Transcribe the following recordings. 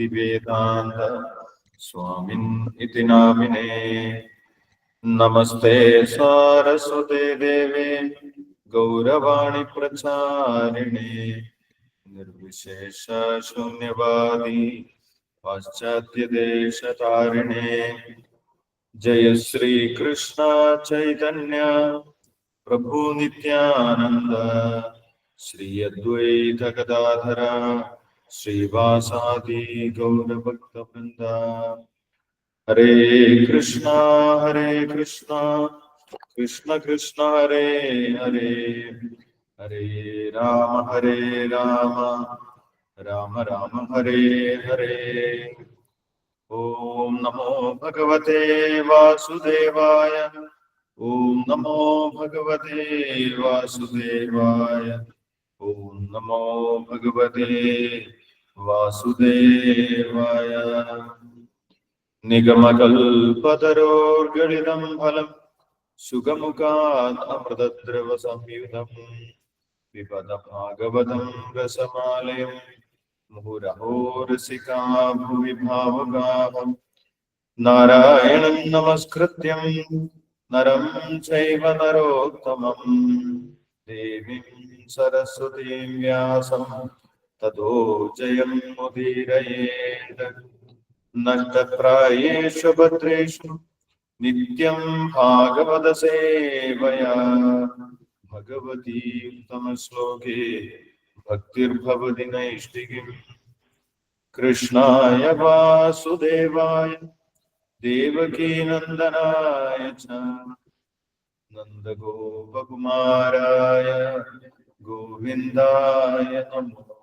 भक्तिवेदान्त स्वामिन् इति नामिने। नमस्ते सारस्वते देवे, गौरवाणि प्रचारिणे निर्विशेष शून्यवादी पाश्चात्यदेशतारिणे। जय श्री कृष्ण चैतन्य, प्रभु नित्यानंद श्री अद्वैत गदाधर। श्रीवासादि गौरभक्त वृंदा हरे कृष्णा हरे कृष्णा कृष्ण कृष्ण हरे हरे हरे राम हरे राम राम राम हरे हरे ॐ नमो भगवते वासुदेवाय ॐ नमो भगवते वासुदेवाय ॐ नमो भगवते വാസുദേവായ. നിഗമകൽപതരോർഗളിതം ഫലം സുഖമുഖാത് അമൃതദ്രവ സംയുതം വിപദ ഭാഗവതം രസമാലയം മുഹുരഹോരസികാ ഭുവി ഭാവകാഹം നാരായണം നമസ്കൃത്യം നരം ചൈവ നരോത്തമം ദേവീം സരസ്വതീം വ്യാസം ततो जयं मुदीरयेत्। नष्टप्रायेषु भद्रेषु नित्यं भागवतसेवया। भगवती उत्तमश्लोके भक्तिर्भवति नैष्टिकीम् कृष्णाय वासुदेवाय देवकीनन्दनाय च। नन्दगोपकुमाराय, गोविन्दाय नमः।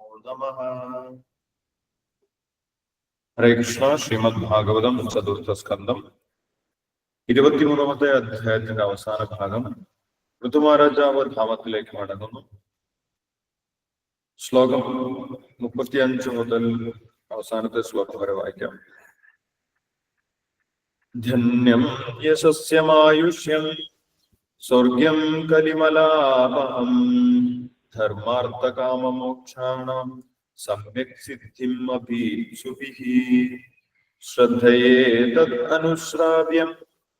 ഹരേ കൃഷ്ണ ശ്രീമദ് ഭാഗവതം ചതുർത്ഥ സ്കന്ധം ഇരുപത്തിമൂന്നാമത്തെ അധ്യായത്തിന്റെ അവസാന ഭാഗം ഋതുമഹാരാജാവ് ധാമത്തിലേക്ക് മടങ്ങുന്നു. ശ്ലോകം മുപ്പത്തിയഞ്ച് മുതൽ അവസാനത്തെ ശ്ലോകം വരെ വായിക്കാം. ധന്യം യശസ്യമായുഷ്യം സ്വർഗ്യം കലിമലാപഹം ധർമാർത്ഥകാമമോക്ഷാണം സമ്യക് സിദ്ധിം അഭീസുഭിः ശ്രദ്ധയേ തദ് അനുശ്രാവ്യം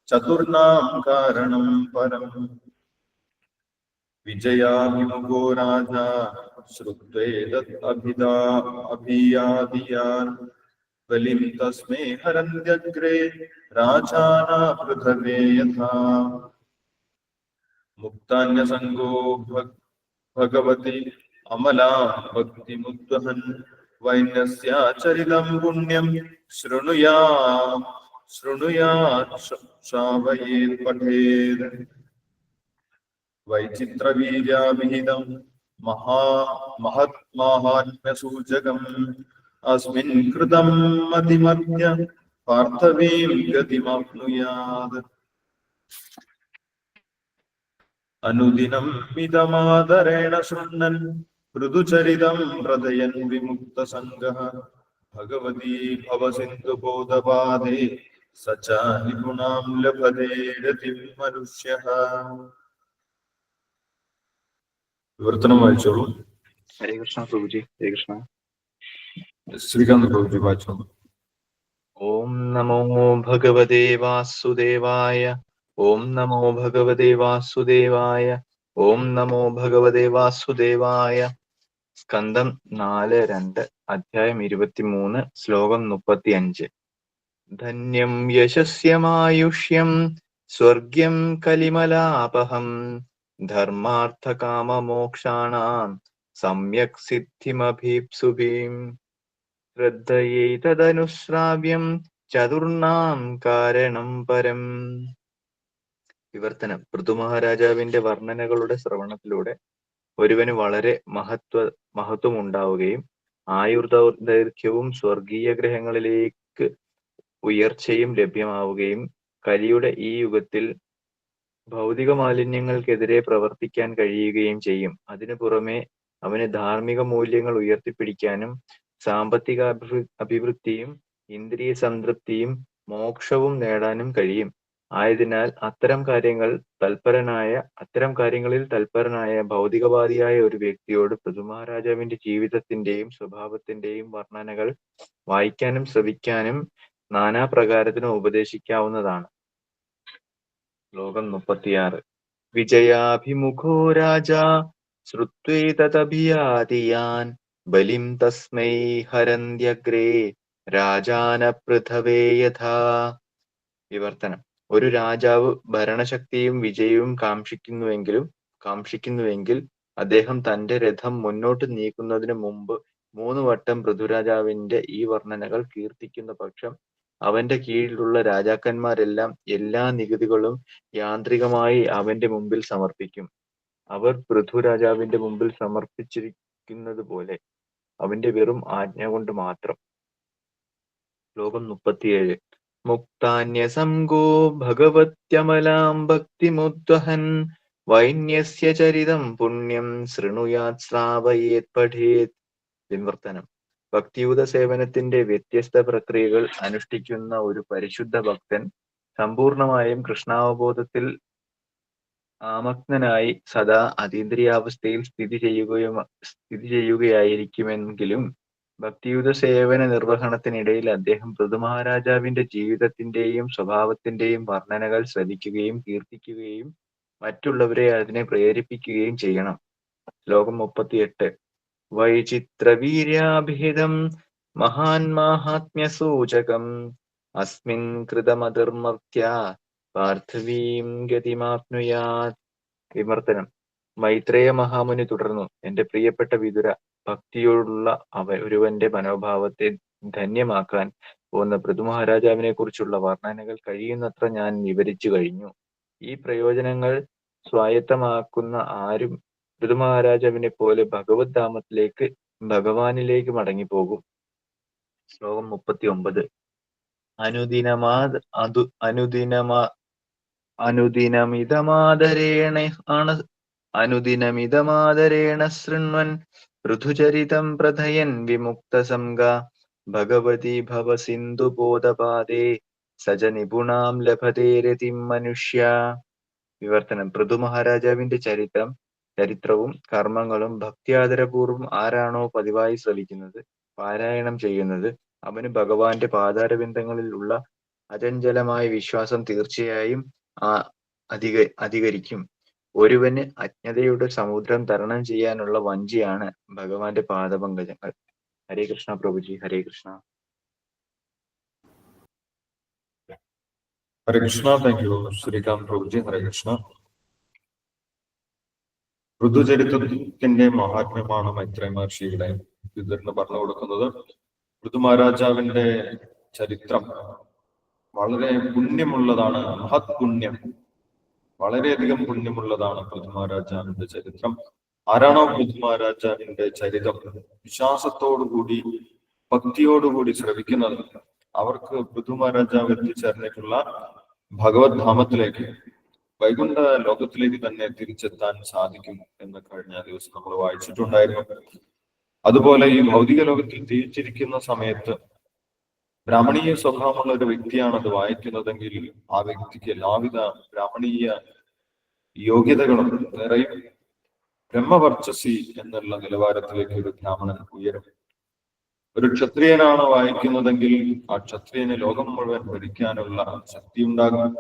ചതുർനാം കാരണം പരം വിജയാഭിമുഖോ രാജ ശ്രുത്വേതത് അഭിദാ അഭിയാദിയാൻ ബലിം തസ്മേ ഹരന്ത്യഗ്രേ രാജാനാ പൃഥവേ യഥാ മുക്താന്യസംഗോ ഭഗ് ഭഗവതി അമലാ ഭക്തിമുദ്വഹൻ വൈന്യസ്യാചരിതം പുണ്യം ശൃണുയാ ശൃണുയാ ശ്രാവയേത് പഠേത് വൈചിത്രവീര്യാഭിഹിതം മഹാ മഹത്മാഹാത്മ്യസൂചകം അസ്മിൻ കൃതം മതിമർദ്യ പാർത്ഥവീം ഗതിമാപ്നുയാത് അനുദിനം മിതമാദരേണ ശൃണ്ണൻ മൃദുചരിതം ഹൃദയൻ വിമുക്ത സംഘ ഭഗവതീ ഭവസിന്ധു ബോധപാദേ സച നിപുണാം ലഭതേ രതിം മനുഷ്യ. വിവർത്തനം വായിച്ചോളൂ. ഹരേ കൃഷ്ണ പ്രഭുജി ഹരേ കൃഷ്ണ. ശ്രീകാന്ത് പ്രഭുജി വായിച്ചോളൂ. ഓം നമോ ഭഗവതേ വാസുദേവായ ഓം നമോ ഭഗവതേ വാസുദേവായ ഓം നമോ ഭഗവതേ വാസുദേവായ. സ്കന്ധം നാല് രണ്ട് അധ്യായം ഇരുപത്തിമൂന്ന് ശ്ലോകം മുപ്പത്തി അഞ്ച് ധന്യം യശസ്യമായുഷ്യം സ്വർഗ്യം കലിമലാപഹം ധർമാർത്ഥകാമമോക്ഷാണാം സമ്യക് സിദ്ധിമഭീപ്സുഭീം. ശ്രദ്ധയേതദനുശ്രാവ്യം ചതുർണാം കാരണം പരം. വിവർത്തനം. പൃഥുമഹാരാജാവിന്റെ വർണനകളുടെ ശ്രവണത്തിലൂടെ ഒരുവന് വളരെ മഹത്വ ഉണ്ടാവുകയും ആയുർദൈർഘ്യവും സ്വർഗീയ ഗ്രഹങ്ങളിലേക്ക് ഉയർച്ചയും ലഭ്യമാവുകയും കലിയുടെ ഈ യുഗത്തിൽ ഭൗതിക മാലിന്യങ്ങൾക്കെതിരെ പ്രവർത്തിക്കാൻ കഴിയുകയും ചെയ്യും. അതിനു പുറമെ അവന് ധാർമ്മിക മൂല്യങ്ങൾ ഉയർത്തിപ്പിടിക്കാനും സാമ്പത്തിക അഭിവൃ അഭിവൃദ്ധിയും ഇന്ദ്രിയ സംതൃപ്തിയും മോക്ഷവും നേടാനും കഴിയും. ആയതിനാൽ അത്തരം കാര്യങ്ങൾ തൽപരനായ അത്തരം കാര്യങ്ങളിൽ തൽപരനായ ഭൗതികവാദിയായ ഒരു വ്യക്തിയോട് പൃഥുമഹാരാജാവിന്റെ ജീവിതത്തിന്റെയും സ്വഭാവത്തിന്റെയും വർണനകൾ വായിക്കാനും ശ്രവിക്കാനും നാനാപ്രകാരത്തിനും ഉപദേശിക്കാവുന്നതാണ്. ശ്ലോകം മുപ്പത്തിയാറ്. വിജയാഭിമുഖോ രാജ ശ്രുത്വേതഭിയാതിയാൻ ബലിം തസ്മൈ ഹരന്ത്യഗ്രേ രാജാന പൃഥവേ യഥാ. വിവർത്തനം. ഒരു രാജാവ് ഭരണശക്തിയും വിജയവും കാക്ഷിക്കുന്നുവെങ്കിലും കാക്ഷിക്കുന്നുവെങ്കിൽ അദ്ദേഹം തന്റെ രഥം മുന്നോട്ട് നീക്കുന്നതിന് മുമ്പ് മൂന്ന് വട്ടം പൃഥ്വിരാജാവിന്റെ ഈ വർണനകൾ കീർത്തിക്കുന്ന പക്ഷം അവന്റെ കീഴിലുള്ള രാജാക്കന്മാരെല്ലാം എല്ലാ നികുതികളും യാന്ത്രികമായി അവന്റെ മുമ്പിൽ സമർപ്പിക്കും. അവർ പൃഥ്വിരാജാവിന്റെ മുമ്പിൽ സമർപ്പിച്ചിരിക്കുന്നത് പോലെ അവന്റെ വെറും ആജ്ഞ കൊണ്ട് മാത്രം. ശ്ലോകം മുപ്പത്തിയേഴ്. മുക്താന്യസംഗോ ഭഗവത്യമലാം ഭക്തിമുദ്വഹൻ വൈന്യസ്യ ചരിതം പുണ്യം ശൃണുയാത് ശ്രാവയേത് പഠേത് വിവർത്തനം. ഭക്തിയുത സേവനത്തിന്റെ വ്യത്യസ്ത പ്രക്രിയകൾ അനുഷ്ഠിക്കുന്ന ഒരു പരിശുദ്ധ ഭക്തൻ സമ്പൂർണമായും കൃഷ്ണാവബോധത്തിൽ ആമഗ്നനായി സദാ അതീന്ദ്രിയാവസ്ഥയിൽ സ്ഥിതി ചെയ്യുകയും സ്ഥിതി ചെയ്യുകയായിരിക്കുമെങ്കിലും ഭക്തിയുത സേവന നിർവഹണത്തിനിടയിൽ അദ്ദേഹം പൃഥുമഹാരാജാവിന്റെ ജീവിതത്തിന്റെയും സ്വഭാവത്തിന്റെയും വർണനകൾ ശ്രദ്ധിക്കുകയും കീർത്തിക്കുകയും മറ്റുള്ളവരെ അതിനെ പ്രേരിപ്പിക്കുകയും ചെയ്യണം. ശ്ലോകം മുപ്പത്തിയെട്ട്. വൈചിത്രവീര്യാഭിഹിതം മഹാൻ മാഹാത്മ്യസൂചകം. അസ്മിൻ കൃതമതിർമർത്യ പാർത്ഥവീം ഗതിമാപ്നുയാത്. വിമർത്തനം മൈത്രേയ മഹാമുനി തുടർന്നു. എന്റെ പ്രിയപ്പെട്ട വിതുര ഭക്തിയോടുള്ള അവ ഒരുവന്റെ മനോഭാവത്തെ ധന്യമാക്കാൻ പോകുന്ന പൃഥുമഹാരാജാവിനെ കുറിച്ചുള്ള വർണനകൾ കഴിയുന്നത്ര ഞാൻ വിവരിച്ചു കഴിഞ്ഞു. ഈ പ്രയോജനങ്ങൾ സ്വായത്തമാക്കുന്ന ആരും പൃഥുമഹാരാജാവിനെ പോലെ ഭഗവത് ധാമത്തിലേക്ക് ഭഗവാനിലേക്ക് മടങ്ങിപ്പോകും. ശ്ലോകം മുപ്പത്തി ഒമ്പത് അനുദിനമാ അതു അനുദിനമാ അനുദിനമിതമാദരേണ ആണ് അനുദിനമിതമാദരേണ ശൃണ്വൻ വിമുക്തസംഗ ഭഗവതി ഭവ സിന്ധുബോധപാദേ സജ നിപുണാം ലഭതേ രതിം മനുഷ്യ. വിവർത്തനം. പൃഥു മഹാരാജാവിന്റെ ചരിത്രം ചരിത്രവും കർമ്മങ്ങളും ഭക്തിയാദരപൂർവം ആരാണോ പതിവായി ശ്രവിക്കുന്നത് പാരായണം ചെയ്യുന്നത് അവന് ഭഗവാന്റെ പാതാരബിന്ദങ്ങളിലുള്ള അചഞ്ചലമായ വിശ്വാസം തീർച്ചയായും ആ അധിക അധികരിക്കും. ഒരുവന് അജ്ഞതയുടെ സമുദ്രം തരണം ചെയ്യാനുള്ള വഞ്ചിയാണ് ഭഗവാന്റെ പാദപങ്കജങ്ങൾ. Hare Krishna Prabhuji Hare Krishna. Hare Krishna thank you Srikanth Prabhuji Hare Krishna. ഋതുചരിത്രത്തിന്റെ മഹാത്മ്യമാണ് മൈത്രേ മഹർഷിയുടെ വിതരണം പറഞ്ഞു കൊടുക്കുന്നത്. ഋതു മഹാരാജാവിന്റെ ചരിത്രം വളരെ പുണ്യമുള്ളതാണ് മഹത് പുണ്യം വളരെയധികം പുണ്യമുള്ളതാണ് പൃഥു മഹാരാജാവിന്റെ ചരിത്രം. ആരാണോ പൃഥു മഹാരാജാവിന്റെ ചരിതം? വിശ്വാസത്തോടുകൂടി ഭക്തിയോടുകൂടി ശ്രവിക്കുന്നത് അവർക്ക് പൃഥു മഹാരാജാവ് എത്തിച്ചേർന്നിട്ടുള്ള ഭഗവത് ധാമത്തിലേക്ക് വൈകുണ്ഠ ലോകത്തിലേക്ക് തന്നെ തിരിച്ചെത്താൻ സാധിക്കും എന്ന് കഴിഞ്ഞ ദിവസം നമ്മൾ വായിച്ചിട്ടുണ്ടായിരുന്നു. അതുപോലെ ഈ ഭൗതിക ലോകത്തിൽ തിരിച്ചിരിക്കുന്ന സമയത്ത് ബ്രാഹ്മണീയ സ്വഭാവമുള്ള ഒരു വ്യക്തിയാണ് അത് വായിക്കുന്നതെങ്കിൽ ആ വ്യക്തിക്ക് എല്ലാവിധ ബ്രാഹ്മണീയ യോഗ്യതകളും നിറയും ബ്രഹ്മവർച്ചസി എന്നുള്ള നിലവാരത്തിലേക്ക് ഒരു ബ്രാഹ്മണൻ ഉയരും. ഒരു ക്ഷത്രിയനാണ് വായിക്കുന്നതെങ്കിൽ ആ ക്ഷത്രിയന് ലോകം മുഴുവൻ ഭരിക്കാനുള്ള ശക്തി ഉണ്ടാകും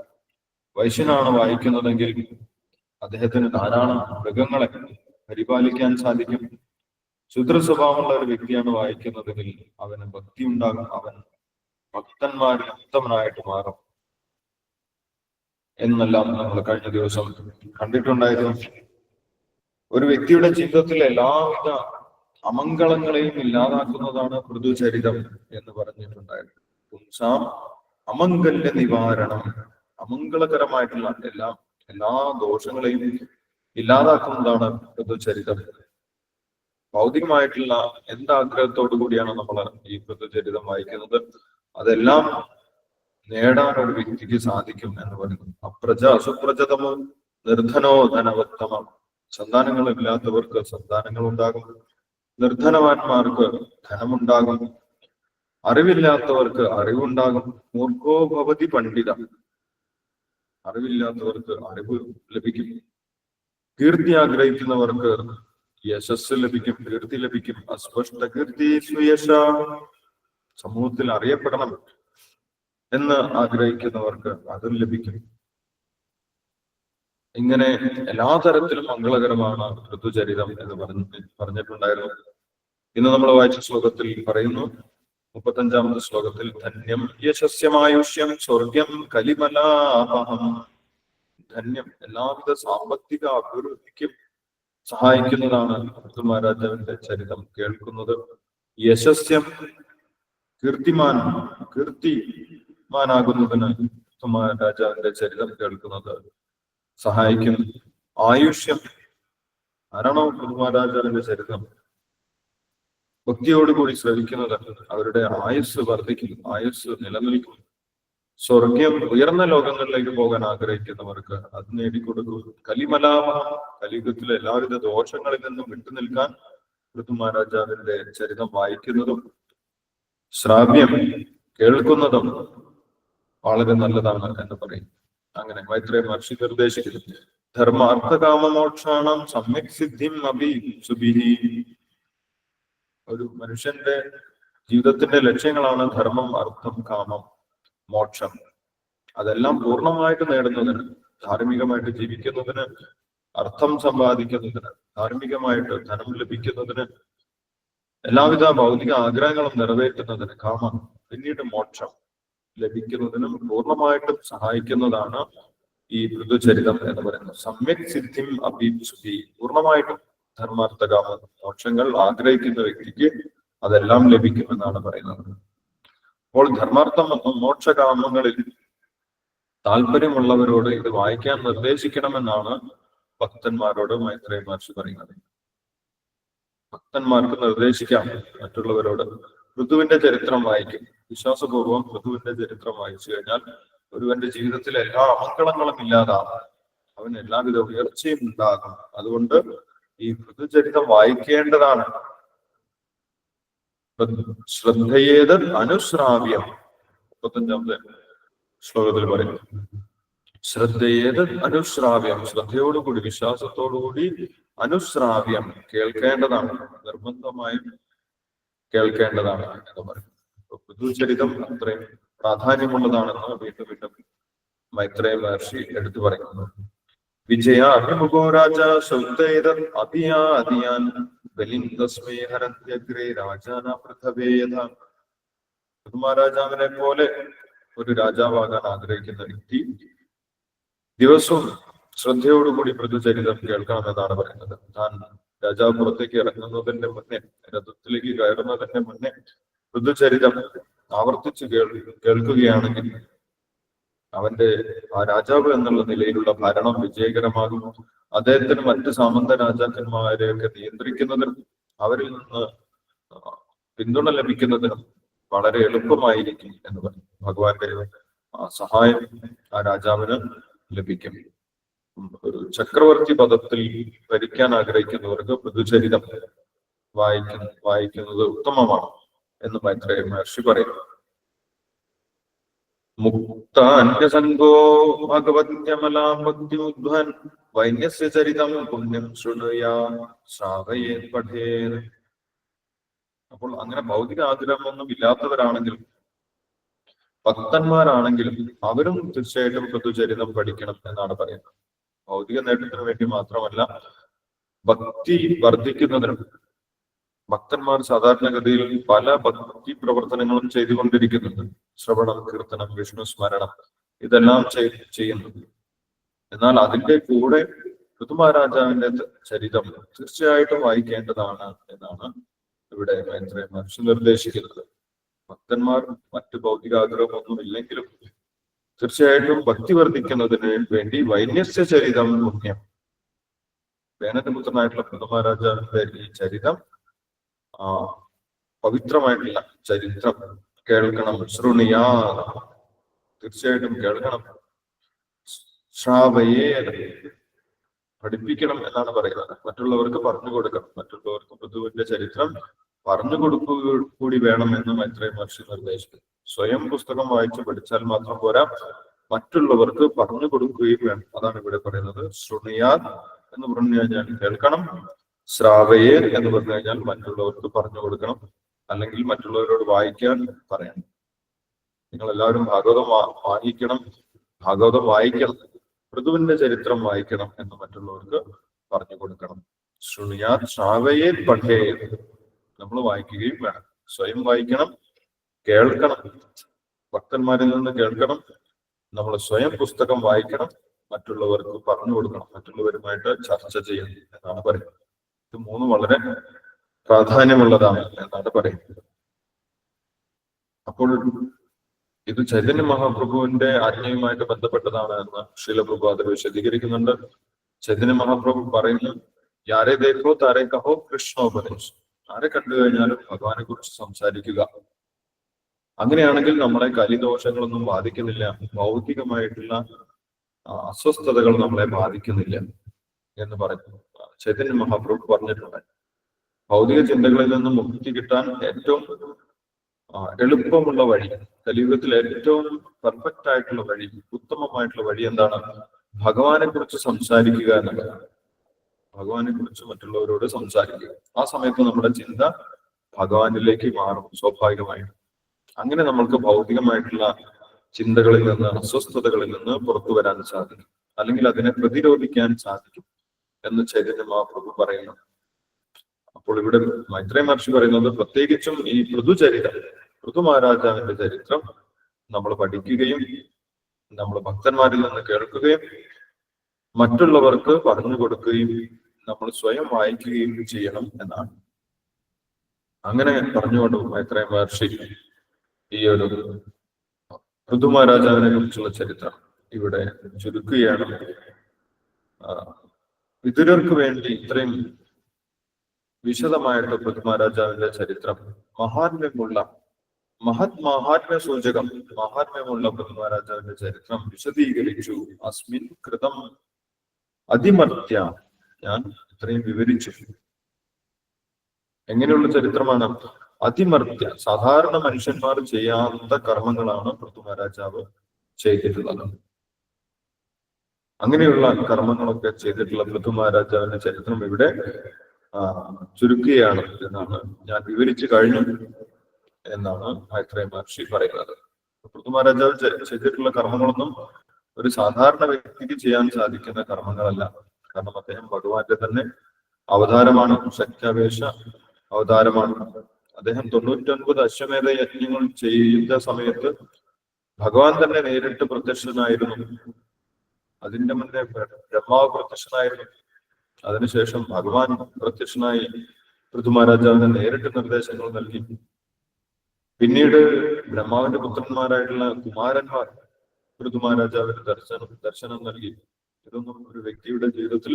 വൈശ്യനാണ് വായിക്കുന്നതെങ്കിൽ അദ്ദേഹത്തിന് ധാരാളം മൃഗങ്ങളെ പരിപാലിക്കാൻ സാധിക്കും. ശുദ്ര സ്വഭാവമുള്ള ഒരു വ്യക്തിയാണ് വായിക്കുന്നതെങ്കിൽ അവന് ഭക്തി ഉണ്ടാകും അവൻ ഭക്തന്മാരിൽ ഉത്തമനായിട്ട് മാറും. എന്നെല്ലാം നമ്മൾ കഴിഞ്ഞ ദിവസം കണ്ടിട്ടുണ്ടായിരുന്നു. ഒരു വ്യക്തിയുടെ ജീവിതത്തിൽ എല്ലാവിധ അമംഗളങ്ങളെയും ഇല്ലാതാക്കുന്നതാണ് പൃഥുചരിതം എന്ന് പറഞ്ഞിട്ടുണ്ടായിരുന്നു. അമംഗല്യ നിവാരണം അമംഗളകരമായിട്ടുള്ള എല്ലാ എല്ലാ ദോഷങ്ങളെയും ഇല്ലാതാക്കുന്നതാണ് പൃഥുചരിതം ഭൗതികമായിട്ടുള്ള എന്താഗ്രഹത്തോടു കൂടിയാണ് നമ്മൾ ഈ പൃഥുചരിതം വായിക്കുന്നത്. അതെല്ലാം നേടാൻ ഒരു വ്യക്തിക്ക് സാധിക്കും എന്ന് പറയുന്നു. അപ്രജ അസുപ്രജതമോ നിർധനോ ധനവത്തമം. സന്താനങ്ങളില്ലാത്തവർക്ക് സന്താനങ്ങൾ ഉണ്ടാകും നിർധനവാന്മാർക്ക് ധനമുണ്ടാകും. അറിവില്ലാത്തവർക്ക് അറിവുണ്ടാകും. മൂർഖോ ഭവതി പണ്ഡിത. അറിവില്ലാത്തവർക്ക് അറിവ് ലഭിക്കും. കീർത്തി ആഗ്രഹിക്കുന്നവർക്ക് യശസ് ലഭിക്കും. കീർത്തി ലഭിക്കും. അസ്പഷ്ട കീർത്തി സുയശ. സമൂഹത്തിൽ അറിയപ്പെടണം എന്ന് ആഗ്രഹിക്കുന്നവർക്ക് അതും ലഭിക്കും ഇങ്ങനെ എല്ലാ തരത്തിലും മംഗളകരമാണ് ഋതുചരിതം എന്ന് പറഞ്ഞു പറഞ്ഞിട്ടുണ്ടായിരുന്നു. ഇന്ന് നമ്മൾ വായിച്ച ശ്ലോകത്തിൽ പറയുന്നു മുപ്പത്തഞ്ചാമത്തെ ശ്ലോകത്തിൽ ധന്യം യശസ്യമായുഷ്യം സ്വർഗം കലിമലാപഹം ധന്യം എല്ലാവിധ സാമ്പത്തിക അഭിവൃദ്ധിക്കും സഹായിക്കുന്നതാണ് ഋതു മഹാരാജാവിന്റെ ചരിതം. കേൾക്കുന്നത് യശസ്യം കീർത്തിമാൻ കീർത്തിമാനാകുന്നതിന് ഋതു രാജാവിന്റെ ചരിതം കേൾക്കുന്നത് സഹായിക്കുന്നു. ആയുഷ്യം ആരാണോ ഋതു മഹാരാജാവിന്റെ ചരിതം ഭക്തിയോടുകൂടി ശ്രവിക്കുന്നത് അവരുടെ ആയുസ് വർദ്ധിക്കും ആയുസ് നിലനിൽക്കും സ്വർഗീയം ഉയർന്ന ലോകങ്ങളിലേക്ക് പോകാൻ ആഗ്രഹിക്കുന്നവർക്ക് അത് നേടിക്കൊടുക്കും. കലിമലാമ കലിയുഗത്തിലെ എല്ലാവിധ ദോഷങ്ങളിൽ നിന്നും വിട്ടുനിൽക്കാൻ നിൽക്കാൻ മഹാരാജാവിന്റെ ചരിതം വായിക്കുന്നതും ശ്രാവ്യം കേൾക്കുന്നതും വളരെ നല്ലതാണ് എന്ന് പറയും. അങ്ങനെ മൈത്രേ മഹർഷി നിർദ്ദേശിക്കുന്നു. ധർമാർത്ഥ കാമമോക്ഷാണം സമ്യക് സിദ്ധിം അഭി സുബിഹി ഒരു മനുഷ്യന്റെ ജീവിതത്തിന്റെ ലക്ഷ്യങ്ങളാണ് ധർമ്മം അർത്ഥം കാമം മോക്ഷം. അതെല്ലാം പൂർണമായിട്ട് നേടുന്നതിന് ധാർമ്മികമായിട്ട് ജീവിക്കുന്നതിന് അർത്ഥം സമ്പാദിക്കുന്നതിന് ധാർമ്മികമായിട്ട് ധനം ലഭിക്കുന്നതിന് എല്ലാവിധ ഭൗതിക ആഗ്രഹങ്ങളും നിറവേറ്റുന്നതിന് കാമ പിന്നീട് മോക്ഷം ലഭിക്കുന്നതിനും പൂർണമായിട്ടും സഹായിക്കുന്നതാണ് ഈ ഋതുചരിതം എന്ന് പറയുന്നത്. സമ്യക് സിദ്ധിം അഭീപ്സുതി പൂർണമായിട്ടും ധർമാർത്ഥ കാമ മോക്ഷങ്ങൾ ആഗ്രഹിക്കുന്ന വ്യക്തിക്ക് അതെല്ലാം ലഭിക്കുമെന്നാണ് പറയുന്നത്. അപ്പോൾ ധർമാർത്ഥം മോക്ഷകാമങ്ങളിൽ താല്പര്യമുള്ളവരോട് ഇത് വായിക്കാൻ നിർദ്ദേശിക്കണമെന്നാണ് ഭക്തന്മാരോട് മൈത്രേയ മഹർഷി പറയുന്നത്. ഭക്തന്മാർക്ക് നിർദ്ദേശിക്കാം മറ്റുള്ളവരോട്. ഋതുവിന്റെ ചരിത്രം വായിക്കും. വിശ്വാസപൂർവം ഋതുവിന്റെ ചരിത്രം വായിച്ചു കഴിഞ്ഞാൽ ഒരുവന്റെ ജീവിതത്തിൽ എല്ലാ അമംഗളങ്ങളും ഇല്ലാതാകും. അവന് എല്ലാവിധ ഉയർച്ചയും ഉണ്ടാകും. അതുകൊണ്ട് ഈ ഋതുചരിതം വായിക്കേണ്ടതാണ്. ശ്രദ്ധയേത് അനുശ്രാവ്യം. മുപ്പത്തഞ്ചാമത്തെ ശ്ലോകത്തിൽ പറയും. ശ്രദ്ധയേത് അനുശ്രാവ്യം. ശ്രദ്ധയോടുകൂടി വിശ്വാസത്തോടുകൂടി അനുശ്രാവ്യം കേൾക്കേണ്ടതാണ്. നിർബന്ധമായും കേൾക്കേണ്ടതാണ് എന്ന് പറയും പുതുചരിതം അത്രയും പ്രാധാന്യമുള്ളതാണെന്ന് വീണ്ടും വീണ്ടും മൈത്രേയ മഹർഷി എടുത്തു പറയുന്നു. വിജയ അഭിമുഖോ രാജ പൃഥവേയത മഹാരാജാവിനെ പോലെ ഒരു രാജാവാകാൻ ആഗ്രഹിക്കുന്ന വ്യക്തി ദിവസവും ശ്രദ്ധയോടുകൂടി പൃഥുചരിതം കേൾക്കണമെന്നാണ് പറയുന്നത്. താൻ രാജാവ് പുറത്തേക്ക് ഇറങ്ങുന്നതിന്റെ മുന്നേ രഥത്തിലേക്ക് കയറുന്നതിന്റെ മുന്നേ പ്രതിചരിതം ആവർത്തിച്ച് കേൾ കേൾക്കുകയാണെങ്കിൽ അവന്റെ ആ രാജാവ് എന്നുള്ള നിലയിലുള്ള ഭരണം വിജയകരമാകും. അദ്ദേഹത്തിന് മറ്റ് സാമന്ത രാജാക്കന്മാരെയൊക്കെ നിയന്ത്രിക്കുന്നതിനും അവരിൽ നിന്ന് പിന്തുണ ലഭിക്കുന്നതിനും വളരെ എളുപ്പമായിരിക്കും എന്ന് പറഞ്ഞു ഭഗവാന്റെ സഹായം ആ രാജാവിന് ലഭിക്കും. ചക്രവർത്തി പദത്തിൽ ഭരിക്കാൻ ആഗ്രഹിക്കുന്നവർക്ക് പൊതുചരിതം വായിക്കുന്ന വായിക്കുന്നത് ഉത്തമമാണ് എന്ന് മൈത്രേയ മഹർഷി പറയുന്നു മുക്താന്യസംഗോ ഭക്തി ഭക്തിമുദ്ധ്വൻ വൈന്യസ്യ ചരിതം പുണ്യം ശൃണുയാ ശ്രാവയേ പഠേർ അപ്പോൾ അങ്ങനെ ഭൗതിക ആഗ്രഹമൊന്നും ഇല്ലാത്തവരാണെങ്കിലും ഭക്തന്മാരാണെങ്കിലും അവരും തീർച്ചയായിട്ടും പൊതുചരിതം പഠിക്കണം എന്നാണ് പറയുന്നത്. ഭൗതിക നേട്ടത്തിന് വേണ്ടി മാത്രമല്ല ഭക്തി വർദ്ധിക്കുന്നതിനും ഭക്തന്മാർ സാധാരണഗതിയിൽ പല ഭക്തി പ്രവർത്തനങ്ങളും ചെയ്തുകൊണ്ടിരിക്കുന്നുണ്ട്. ശ്രവണം കീർത്തനം വിഷ്ണു സ്മരണം ഇതെല്ലാം ചെയ്- ചെയ്യുന്നു. എന്നാൽ അതിന്റെ കൂടെ ഋതുമഹാരാജാവിന്റെ ചരിതം തീർച്ചയായിട്ടും വായിക്കേണ്ടതാണ് എന്നാണ് ഇവിടെ മഹേന്ദ്ര മനുഷ്യ നിർദ്ദേശിക്കുന്നത്. ഭക്തന്മാർ മറ്റു ഭൗതികാഗ്രഹമൊന്നും ഇല്ലെങ്കിലും തീർച്ചയായിട്ടും ഭക്തി വർദ്ധിക്കുന്നതിന് വേണ്ടി വൈന്യസ്യ ചരിതം പുണ്യം വേനന്റെ ഋതുമഹാരാജാവിന്റെ ഈ ചരിതം ആ പവിത്രമായിട്ടുള്ള ചരിത്രം കേൾക്കണം ശൃണിയാ തീർച്ചയായിട്ടും കേൾക്കണം. ശ്രാവയേ പഠിപ്പിക്കണം എന്നാണ് പറയുന്നത്. മറ്റുള്ളവർക്ക് പറഞ്ഞു കൊടുക്കണം. മറ്റുള്ളവർക്ക് പൃഥുവിന്റെ ചരിത്രം പറഞ്ഞു കൊടുക്കുക കൂടി വേണമെന്ന് മൈത്രേ മഹർഷി നിർദ്ദേശിച്ചു. സ്വയം പുസ്തകം വായിച്ച് പഠിച്ചാൽ മാത്രം പോരാ മറ്റുള്ളവർക്ക് പറഞ്ഞു കൊടുക്കുകയും വേണം. അതാണ് ഇവിടെ പറയുന്നത്. ശ്രുണിയാൽ എന്ന് പറഞ്ഞു കഴിഞ്ഞാൽ കേൾക്കണം ശ്രാവയെ എന്ന് പറഞ്ഞു കഴിഞ്ഞാൽ മറ്റുള്ളവർക്ക് പറഞ്ഞു കൊടുക്കണം അല്ലെങ്കിൽ മറ്റുള്ളവരോട് വായിക്കാൻ പറയണം. നിങ്ങൾ എല്ലാവരും ഭാഗവതം വായിക്കണം ഭാഗവതം വായിക്കണം ഋതുവിന്റെ ചരിത്രം വായിക്കണം എന്ന് മറ്റുള്ളവർക്ക് പറഞ്ഞു കൊടുക്കണം. ശ്രുണിയാൽ ശ്രാവയെ പഠേ നമ്മൾ വായിക്കുകയും വേണം. സ്വയം വായിക്കണം കേൾക്കണം. ഭക്തന്മാരിൽ നിന്ന് കേൾക്കണം. നമ്മൾ സ്വയം പുസ്തകം വായിക്കണം. മറ്റുള്ളവർക്ക് പറഞ്ഞു കൊടുക്കണം. മറ്റുള്ളവരുമായിട്ട് ചർച്ച ചെയ്യണം എന്നാണ് പറയുന്നത്. ഇത് മൂന്ന് വളരെ പ്രാധാന്യമുള്ളതാണ് എന്നാണ് പറയുന്നത്. അപ്പോൾ ഇത് ചൈതന്യ മഹാപ്രഭുവിന്റെ ആജ്ഞയുമായിട്ട് ബന്ധപ്പെട്ടതാണ് എന്ന് ശീലപ്രഭു അത് വിശദീകരിക്കുന്നുണ്ട്. ചൈതന്യ മഹാപ്രഭു പറയുന്നു യാരെ ദേഖോ താരെ കഹോ കൃഷ്ണോപദേശം ആരെ കണ്ടു കഴിഞ്ഞാലും ഭഗവാനെ കുറിച്ച് സംസാരിക്കുക. അങ്ങനെയാണെങ്കിൽ നമ്മളെ കലിദോഷങ്ങളൊന്നും ബാധിക്കുന്നില്ല. ഭൗതികമായിട്ടുള്ള അസ്വസ്ഥതകൾ നമ്മളെ ബാധിക്കുന്നില്ല എന്ന് പറഞ്ഞു ചൈതന്യ മഹാപ്രഭു പറഞ്ഞിട്ടുണ്ട്. ഭൗതിക ചിന്തകളിൽ നിന്നും മുക്തി കിട്ടാൻ ഏറ്റവും എളുപ്പമുള്ള വഴി കലിയുഗത്തിൽ ഏറ്റവും പെർഫെക്റ്റ് ആയിട്ടുള്ള വഴി ഉത്തമമായിട്ടുള്ള വഴി എന്താണ്? ഭഗവാനെ കുറിച്ച് സംസാരിക്കുക എന്നുള്ളതാണ്. ഭഗവാനെ കുറിച്ച് മറ്റുള്ളവരോട് സംസാരിക്കുക. ആ സമയത്ത് നമ്മുടെ ചിന്ത ഭഗവാനിലേക്ക് മാറും സ്വാഭാവികമായിട്ട് അങ്ങനെ നമ്മൾക്ക് ഭൗതികമായിട്ടുള്ള ചിന്തകളിൽ നിന്ന് അസ്വസ്ഥതകളിൽ നിന്ന് പുറത്തു വരാൻ സാധിക്കും. അല്ലെങ്കിൽ അതിനെ പ്രതിരോധിക്കാൻ സാധിക്കും എന്ന് ചൈതന്യ മഹാപ്രഭു പറയുന്നു. അപ്പോൾ ഇവിടെ മൈത്രേ മഹർഷി പറയുന്നത് പ്രത്യേകിച്ചും ഈ പൃഥുചരിതം പൃഥു മഹാരാജാവിന്റെ ചരിത്രം നമ്മൾ പഠിക്കുകയും നമ്മൾ ഭക്തന്മാരിൽ നിന്ന് കേൾക്കുകയും മറ്റുള്ളവർക്ക് പറഞ്ഞു കൊടുക്കുകയും നമ്മൾ സ്വയം വായിക്കുകയും ചെയ്യണം എന്നാണ്. അങ്ങനെ പറഞ്ഞുകൊണ്ട് മൈത്രേ മഹർഷി ഈ ഒരു പൃഥു മഹാരാജാവിനെ കുറിച്ചുള്ള ചരിത്രം ഇവിടെ ചുരുക്കുകയാണ്. വിതുരർക്ക് വേണ്ടി ഇത്രയും വിശദമായിട്ട് പൃഥു മഹാരാജാവിന്റെ ചരിത്രം മഹാത്മ്യമുള്ള മഹത് മഹാത്മ്യ സൂചകം മഹാത്മ്യമുള്ള പൃഥു മഹാരാജാവിന്റെ ചരിത്രം വിശദീകരിച്ചു. അസ്മിൻ കൃതം അതിമർത്യ ഞാൻ ഇത്രയും വിവരിച്ചു. എങ്ങനെയുള്ള ചരിത്രമാണ് അതിമർത്യ സാധാരണ മനുഷ്യന്മാർ ചെയ്യാത്ത കർമ്മങ്ങളാണ് പൃഥു മഹാരാജാവ് ചെയ്തിട്ടുള്ളത്. അങ്ങനെയുള്ള കർമ്മങ്ങളൊക്കെ ചെയ്തിട്ടുള്ള പൃഥു മഹാരാജാവിന്റെ ചരിത്രം ഇവിടെ ചുരുക്കുകയാണ് എന്നാണ് ഞാൻ വിവരിച്ചു കഴിഞ്ഞു എന്നാണ് മൈത്രേ മഹർഷി പറയുന്നത്. പൃഥു മഹാരാജാവ് ചെയ്തിട്ടുള്ള കർമ്മങ്ങളൊന്നും ഒരു സാധാരണ വ്യക്തിക്ക് ചെയ്യാൻ സാധിക്കുന്ന കർമ്മങ്ങളല്ല. കാരണം അദ്ദേഹം ഭഗവാന്റെ തന്നെ അവതാരമാണ് സഖ്യാപേക്ഷ അവതാരമാണ്. അദ്ദേഹം തൊണ്ണൂറ്റൊൻപത് അശ്വമേധ യജ്ഞങ്ങൾ ചെയ്ത സമയത്ത് ഭഗവാൻ തന്നെ നേരിട്ട് പ്രത്യക്ഷനായിരുന്നു. അതിന്റെ മുന്നേ ബ്ര- ബ്രഹ്മാവ് പ്രത്യക്ഷനായിരുന്നു. അതിനുശേഷം ഭഗവാൻ പ്രത്യക്ഷനായി പൃഥു മഹാരാജാവിന് നേരിട്ട് നിർദ്ദേശങ്ങൾ നൽകി. പിന്നീട് ബ്രഹ്മാവിന്റെ പുത്രന്മാരായിട്ടുള്ള കുമാരന്മാർ പൃഥു മഹാരാജാവിന് ദർശനം ദർശനം നൽകി. ഇതൊന്നും ഒരു വ്യക്തിയുടെ ജീവിതത്തിൽ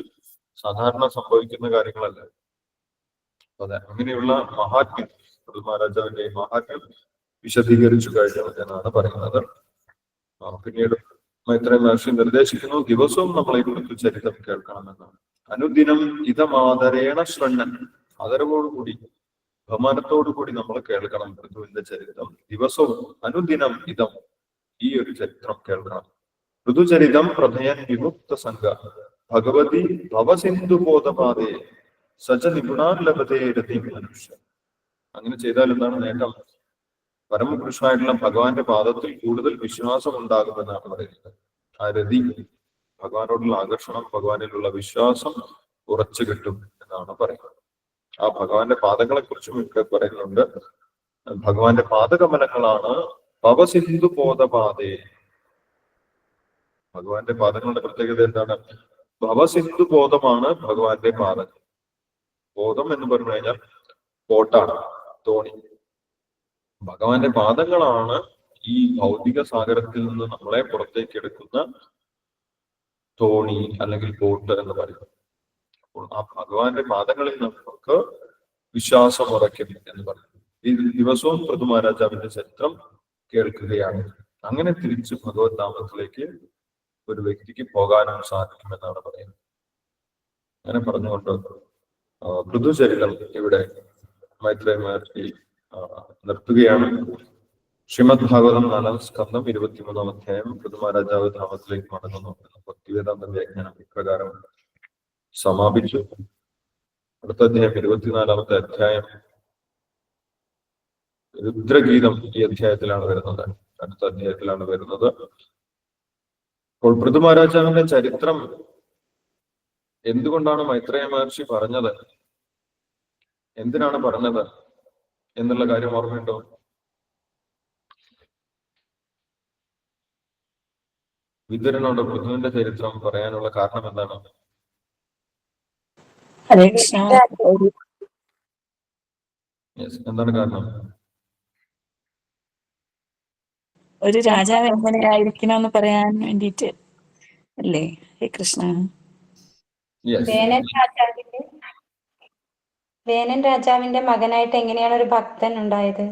സാധാരണ സംഭവിക്കുന്ന കാര്യങ്ങളല്ല. അതെ അങ്ങനെയുള്ള മഹാത്മ്യം മഹാരാജാവിന്റെ മഹാത്മ്യം വിശദീകരിച്ചു കഴിഞ്ഞു എന്നാണ് പറയുന്നത്. പിന്നീട് മൈത്രേ മഹർഷി നിർദ്ദേശിക്കുന്നു ദിവസവും നമ്മളെ കുറിച്ച് ചരിത്രം കേൾക്കണമെന്നാണ്. അനുദിനം ഇതമാദരേണ ശ്രണ്ണൻ. ആദരവോടുകൂടി ബഹുമാനത്തോടുകൂടി നമ്മൾ കേൾക്കണം ഋതുവിന്റെ ചരിത്രം. ദിവസവും അനുദിനം ഇതം ഈ ഒരു ചരിത്രം കേൾക്കണം. ഋതുചരിതം പ്രഥയൻ വിമുക്ത സംഘ. ഭഗവതി ഭവസിന്ധു ബോധപാതെ സജ നിപുണാൻ ലഭതേ രതി മനുഷ്യ. അങ്ങനെ ചെയ്താൽ എന്താണ് നേട്ടം? പരമപുരുഷനായിട്ടുള്ള ഭഗവാന്റെ പാദത്തിൽ കൂടുതൽ വിശ്വാസം ഉണ്ടാകുമെന്നാണ് പറയുന്നത്. ആ രതി ഭഗവാനോടുള്ള ആകർഷണം ഭഗവാനിലുള്ള വിശ്വാസം ഉറച്ചു കിട്ടും എന്നാണ് പറയുന്നത്. ആ ഭഗവാന്റെ പാദങ്ങളെ കുറിച്ചും ഒക്കെ പറയുന്നുണ്ട്. ഭഗവാന്റെ പാദകമലങ്ങളാണ് ഭവസിന്ധു ബോധപാതേ ഭഗവാന്റെ പാദങ്ങളുടെ പ്രത്യേകത എന്താണ്? ഭവസിന്ധു ബോധമാണ് ഭഗവാന്റെ പാദങ്ങൾ ബോധം എന്ന് പറഞ്ഞു കഴിഞ്ഞാൽ ബോട്ടാണ് തോണി. ഭഗവാന്റെ പാദങ്ങളാണ് ഈ ഭൗതിക സാഗരത്തിൽ നിന്ന് നമ്മളെ പുറത്തേക്ക് എടുക്കുന്ന തോണി അല്ലെങ്കിൽ ബോട്ട് എന്ന് പറയുന്നത്. അപ്പോൾ ആ ഭഗവാന്റെ പാദങ്ങളിൽ നമുക്ക് വിശ്വാസം ഉറയ്ക്കും എന്ന് പറയുന്നു ഈ ദിവസവും പൃഥു ചരിത്രം കേൾക്കുകയാണ്. അങ്ങനെ തിരിച്ച് ഭഗവത് നാമത്തിലേക്ക് ഒരു വ്യക്തിക്ക് പോകാനും സാധിക്കുമെന്നാണ് പറയുന്നത്. അങ്ങനെ പറഞ്ഞുകൊണ്ട് മൃദുചരിതം ഇവിടെ മൈത്രിമാരി നിർത്തുകയാണ്. ശ്രീമദ് ഭാഗവതം നാലാം സ്കന്ധം ഇരുപത്തിമൂന്നാം അധ്യായം പൃഥ്വരാജാവ് ധാമത്തിലേക്ക് മടങ്ങുന്നു. ഭക്തിവേദാന്ത വ്യാഖ്യാനം ഇപ്രകാരം സമാപിച്ചു. അടുത്ത അധ്യായം ഇരുപത്തിനാലാമത്തെ അധ്യായം. രുദ്രഗീതം ഈ അധ്യായത്തിലാണ് വരുന്നത്. അടുത്ത അധ്യായത്തിലാണ് വരുന്നത്. അപ്പോൾ പൃഥു മഹാരാജാവിന്റെ ചരിത്രം എന്തുകൊണ്ടാണ് മൈത്രേയ മഹർഷി പറഞ്ഞത്? എന്തിനാണ് പറഞ്ഞത്? എന്നുള്ള കാര്യം ഓർമ്മയുണ്ടോ? വിതുരനോട് പൃഥുവിന്റെ ചരിത്രം പറയാനുള്ള കാരണം എന്താണ്? എന്താണ് കാരണം? ഒരു രാജാവ് എങ്ങനെയായിരിക്കണം എന്ന് പറയാൻ വേണ്ടിയിട്ട് അല്ലേ? ഹേ കൃഷ്ണ. വേനൻ രാജാവിന്റെ വേനൻ രാജാവിന്റെ മകനായിട്ട് എങ്ങനെയാണ് ഒരു ഭക്തൻ ഉണ്ടായത്?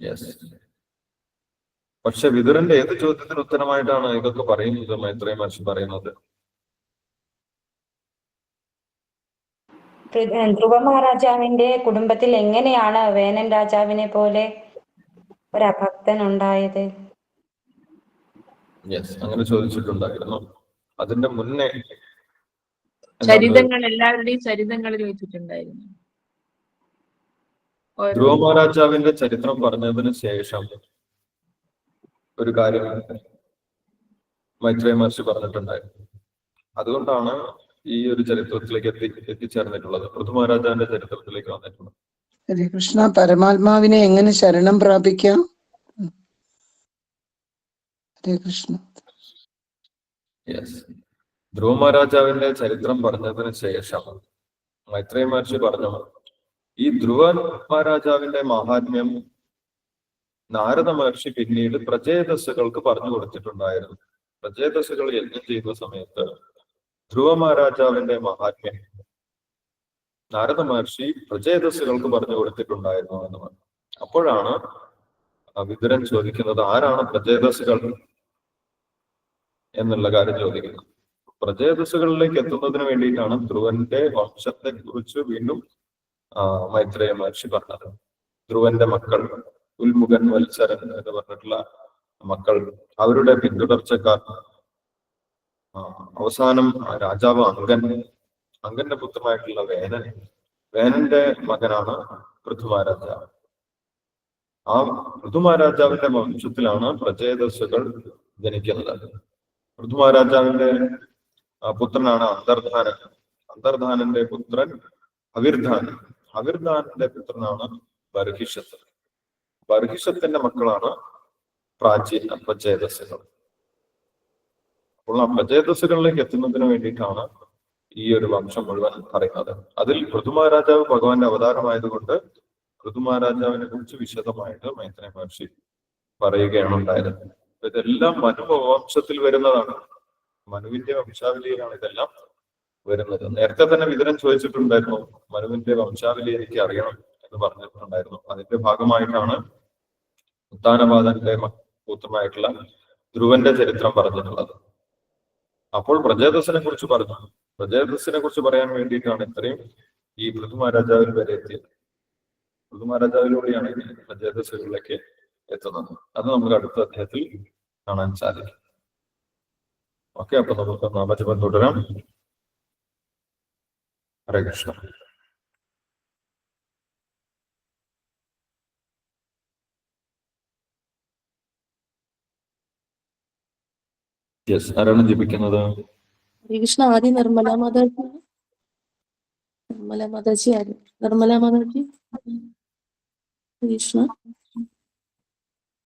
യെസ് പക്ഷെ വിതുരന്റെ ഏത് ചോദ്യത്തിന് ഉത്തരമായിട്ടാണ് ഇതൊക്കെ പറയുന്നത്? മൈത്രേയ മഹർഷി പറയുന്നത്. ധ്രുവ മഹാരാജാവിന്റെ കുടുംബത്തിൽ എങ്ങനെയാണ് വേനൻ രാജാവിനെ പോലെ ഒരു അഭക്തൻ ഉണ്ടായത് യെസ് അങ്ങനെ ചോദിച്ചിട്ടുണ്ടായിരുന്നു. അതിന്റെ മുന്നേ ചരിതങ്ങൾ എല്ലാവരുടെയും ചരിതങ്ങളിൽ വെച്ചിട്ടുണ്ടായിരുന്നു. ധ്രുവ മഹാരാജാവിന്റെ ചരിത്രം പറഞ്ഞതിന് ശേഷം ഒരു കാര്യം മൈത്രേ മഹർഷി പറഞ്ഞിട്ടുണ്ടായിരുന്നു. അതുകൊണ്ടാണ് ഈ ഒരു ചരിത്രത്തിലേക്ക് എത്തി എത്തിച്ചേർന്നിട്ടുള്ളത്. പൃഥു മഹാരാജാവിന്റെ ചരിത്രത്തിലേക്ക് വന്നിട്ടുള്ളത്. ഹരേ കൃഷ്ണ പരമാത്മാവിനെ എങ്ങനെ ശരണം പ്രാപിക്കാം? ഹരേ കൃഷ്ണ യെസ് ധ്രുവ മഹാരാജാവിന്റെ ചരിത്രം പറഞ്ഞതിന് ശേഷം മൈത്രേയ മഹർഷി പറഞ്ഞു ഈ ധ്രുവ മഹാരാജാവിന്റെ മഹാത്മ്യം നാരദ മഹർഷി പിന്നീട് പ്രചേതസ്സുകൾക്ക് പറഞ്ഞു കൊടുത്തിട്ടുണ്ടായിരുന്നു. പ്രചേതസ്സുകൾ യജ്ഞം ചെയ്യുന്ന സമയത്ത് ധ്രുവ മഹാരാജാവിന്റെ മഹാത്മ്യം നാരദ മഹർഷി പ്രചേതസ്സുകൾക്ക് പറഞ്ഞു കൊടുത്തിട്ടുണ്ടായിരുന്നു എന്ന് പറഞ്ഞു. അപ്പോഴാണ് വിദുരൻ ചോദിക്കുന്നത് ആരാണ് പ്രചേതസ്സുകൾ എന്നുള്ള കാര്യം ചോദിക്കുന്നത്. പ്രചേതസ്സുകളിലേക്ക് എത്തുന്നതിന് വേണ്ടിയിട്ടാണ് ധ്രുവന്റെ വംശത്തെ കുറിച്ച് വീണ്ടും മൈത്രേയ മഹർഷി പറഞ്ഞത്. ധ്രുവന്റെ മക്കൾ ഉൽമുഖൻ വത്സരൻ എന്ന് പറഞ്ഞിട്ടുള്ള മക്കൾ അവരുടെ പിന്തുടർച്ചക്കാർ അവസാനം രാജാവ് അങ്കൻ അങ്കന്റെ പുത്രനായിട്ടുള്ള വേനൻ. വേനന്റെ മകനാണ് പൃഥ്വരാജാവ് ആ പൃഥുമാരാജാവിന്റെ വംശത്തിലാണ് പ്രജയദശകൾ ജനിക്കുന്നത്. പൃഥുമാരാജാവിന്റെ പുത്രനാണ് അന്തർധാനൻ. അന്തർധാനന്റെ പുത്രൻ അവിർധാൻ. അവിർധാനന്റെ പുത്രനാണ് ബർഹിഷത്ത്. ബർഹിഷത്തിന്റെ മക്കളാണ് പ്രാചീന പ്രജയദശകൾ അപ്പോൾ ആ പ്രജയദശകളിലേക്ക് എത്തുന്നതിന് വേണ്ടിയിട്ടാണ് ഈ ഒരു വംശം മുഴുവൻ പറയുന്നത്. അതിൽ പൃഥുമാരാജാവ് ഭഗവാന്റെ അവതാരമായതുകൊണ്ട് പൃഥുമാരാജാവിനെ കുറിച്ച് വിശദമായിട്ട് മൈത്രി മഹർഷി പറയുകയാണ് ഉണ്ടായത് ഇതെല്ലാം മനു വംശത്തിൽ വരുന്നതാണ്. മനുവിന്റെ വംശാവലിയിലാണ് ഇതെല്ലാം വരുന്നത്. നേരത്തെ തന്നെ വിതരൻ ചോദിച്ചിട്ടുണ്ടായിരുന്നു മനുവിന്റെ വംശാവലി എനിക്ക് അറിയണം എന്ന് പറഞ്ഞിട്ടുണ്ടായിരുന്നു. അതിന്റെ ഭാഗമായിട്ടാണ് ഉത്താനപാദന്റെ പൂത്രമായിട്ടുള്ള ധ്രുവന്റെ ചരിത്രം പറഞ്ഞിട്ടുള്ളത്. അപ്പോൾ പ്രജേതസിനെ കുറിച്ച് പറഞ്ഞു. പ്രജേതസിനെ കുറിച്ച് പറയാൻ വേണ്ടിയിട്ടാണ് ഇത്രയും ഈ പൃഥുമാരാജാവിൽ വരെ എത്തിയത്. പൃഥുമാരാജാവിലൂടെയാണ് ഇനി പ്രജേതസുകളിലേക്ക് എത്തുന്നത്. അത് നമുക്ക് അടുത്ത അദ്ദേഹത്തിൽ കാണാൻ സാധിക്കും. ഓക്കെ അപ്പൊ നമുക്ക് നാമജപം തുടരാം. ഹരേ കൃഷ്ണ. യെസ് ആരാണ് ജപിക്കുന്നത്? ഹരേ കൃഷ്ണ ആദ്യം നിർമ്മല മാതാജി. നിർമ്മല മാതാജി ആര്? നിർമ്മല മാതാജി? ശ്രീകൃഷ്ണ. കൃഷ്ണ